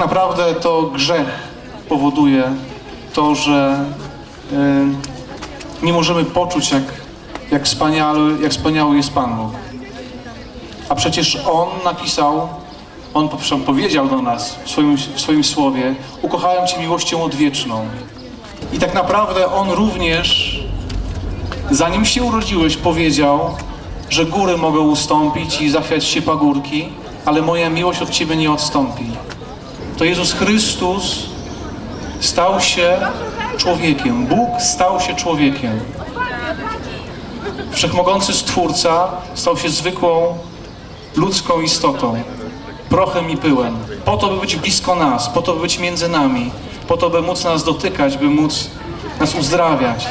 naprawdę to grzech powoduje to, że y, nie możemy poczuć, jak, jak, wspaniały, jak wspaniały jest Pan Bóg. A przecież On napisał, On po- powiedział do nas w swoim, w swoim słowie, ukochałem Cię miłością odwieczną. I tak naprawdę On również, zanim się urodziłeś, powiedział, że góry mogą ustąpić i zachwiać się pagórki, ale moja miłość od Ciebie nie odstąpi. To Jezus Chrystus stał się człowiekiem. Bóg stał się człowiekiem. Wszechmogący Stwórca stał się zwykłą ludzką istotą, prochem i pyłem. Po to, by być blisko nas, po to, by być między nami, po to, by móc nas dotykać, by móc nas uzdrawiać.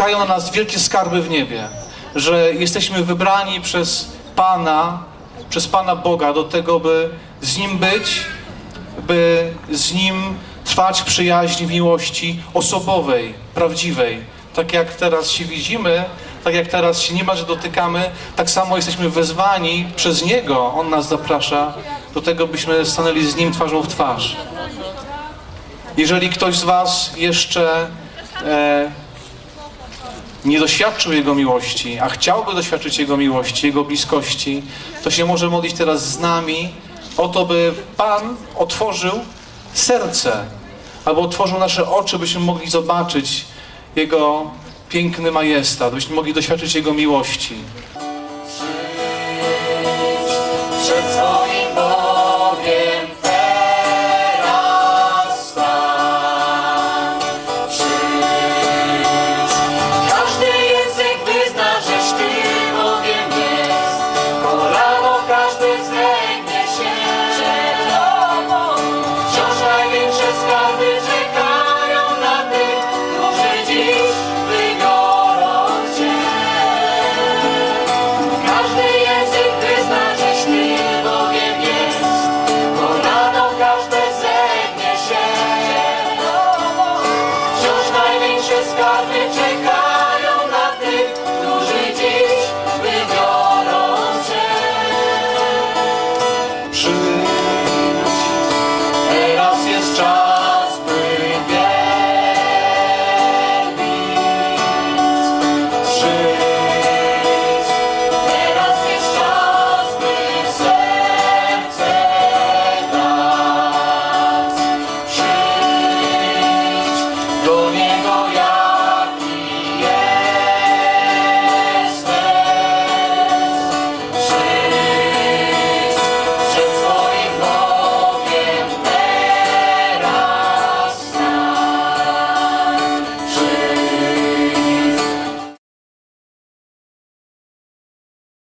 Czekają na nas wielkie skarby w niebie, że jesteśmy wybrani przez Pana, przez Pana Boga do tego, by z Nim być, by z Nim trwać w przyjaźni, w miłości osobowej, prawdziwej. Tak jak teraz się widzimy, tak jak teraz się niemalże dotykamy, tak samo jesteśmy wezwani przez Niego. On nas zaprasza do tego, byśmy stanęli z Nim twarzą w twarz. Jeżeli ktoś z Was jeszcze e, nie doświadczył Jego miłości, a chciałby doświadczyć Jego miłości, Jego bliskości, to się może modlić teraz z nami o to, by Pan otworzył serce, albo otworzył nasze oczy, byśmy mogli zobaczyć Jego piękny majestat, byśmy mogli doświadczyć Jego miłości. Zegnie się. Wciąż największe skarby czekają